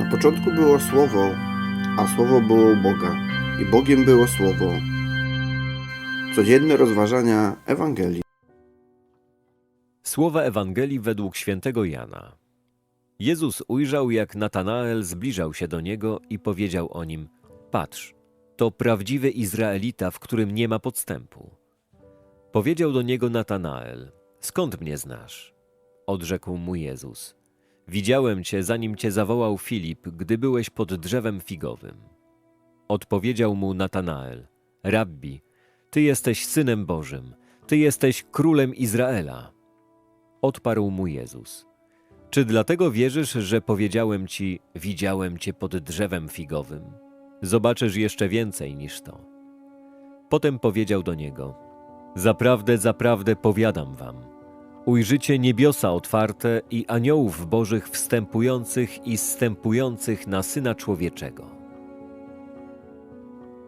Na początku było Słowo, a Słowo było u Boga, i Bogiem było Słowo. Codzienne rozważania Ewangelii. Słowa Ewangelii według świętego Jana. Jezus ujrzał, jak Natanael zbliżał się do niego i powiedział o nim: Patrz, to prawdziwy Izraelita, w którym nie ma podstępu. Powiedział do niego Natanael: Skąd mnie znasz? Odrzekł mu Jezus: Widziałem cię, zanim cię zawołał Filip, gdy byłeś pod drzewem figowym. Odpowiedział mu Natanael: Rabbi, ty jesteś synem Bożym, ty jesteś królem Izraela. Odparł mu Jezus: Czy dlatego wierzysz, że powiedziałem ci: Widziałem cię pod drzewem figowym? Zobaczysz jeszcze więcej niż to. Potem powiedział do niego: Zaprawdę, zaprawdę powiadam wam. Ujrzycie niebiosa otwarte i aniołów bożych wstępujących i zstępujących na syna człowieczego.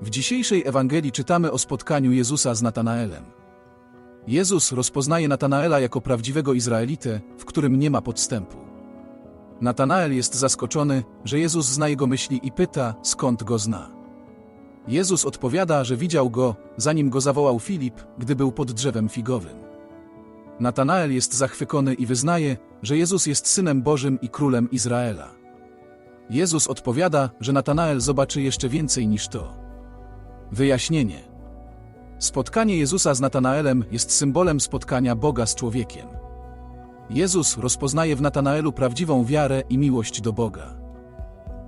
W dzisiejszej Ewangelii czytamy o spotkaniu Jezusa z Natanaelem. Jezus rozpoznaje Natanaela jako prawdziwego Izraelitę, w którym nie ma podstępu. Natanael jest zaskoczony, że Jezus zna jego myśli i pyta, skąd go zna. Jezus odpowiada, że widział go, zanim go zawołał Filip, gdy był pod drzewem figowym. Natanael jest zachwycony i wyznaje, że Jezus jest Synem Bożym i Królem Izraela. Jezus odpowiada, że Natanael zobaczy jeszcze więcej niż to. Wyjaśnienie. Spotkanie Jezusa z Natanaelem jest symbolem spotkania Boga z człowiekiem. Jezus rozpoznaje w Natanaelu prawdziwą wiarę i miłość do Boga.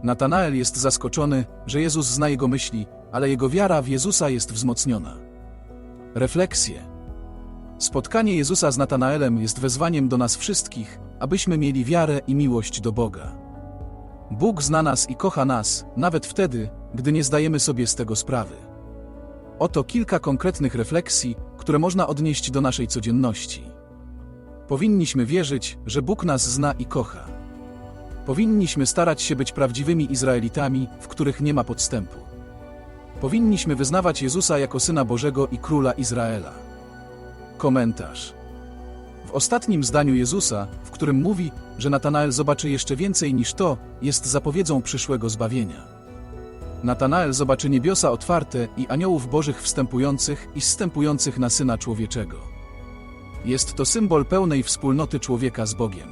Natanael jest zaskoczony, że Jezus zna jego myśli, ale jego wiara w Jezusa jest wzmocniona. Refleksje. Spotkanie Jezusa z Natanaelem jest wezwaniem do nas wszystkich, abyśmy mieli wiarę i miłość do Boga. Bóg zna nas i kocha nas, nawet wtedy, gdy nie zdajemy sobie z tego sprawy. Oto kilka konkretnych refleksji, które można odnieść do naszej codzienności. Powinniśmy wierzyć, że Bóg nas zna i kocha. Powinniśmy starać się być prawdziwymi Izraelitami, w których nie ma podstępu. Powinniśmy wyznawać Jezusa jako Syna Bożego i Króla Izraela. Komentarz. W ostatnim zdaniu Jezusa, w którym mówi, że Natanael zobaczy jeszcze więcej niż to, jest zapowiedzią przyszłego zbawienia. Natanael zobaczy niebiosa otwarte i aniołów bożych wstępujących i zstępujących na Syna Człowieczego. Jest to symbol pełnej wspólnoty człowieka z Bogiem.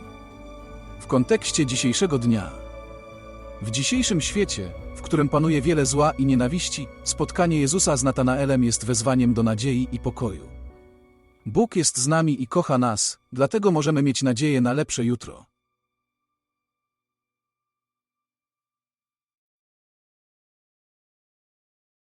W kontekście dzisiejszego dnia. W dzisiejszym świecie, w którym panuje wiele zła i nienawiści, spotkanie Jezusa z Natanaelem jest wezwaniem do nadziei i pokoju. Bóg jest z nami i kocha nas, dlatego możemy mieć nadzieję na lepsze jutro.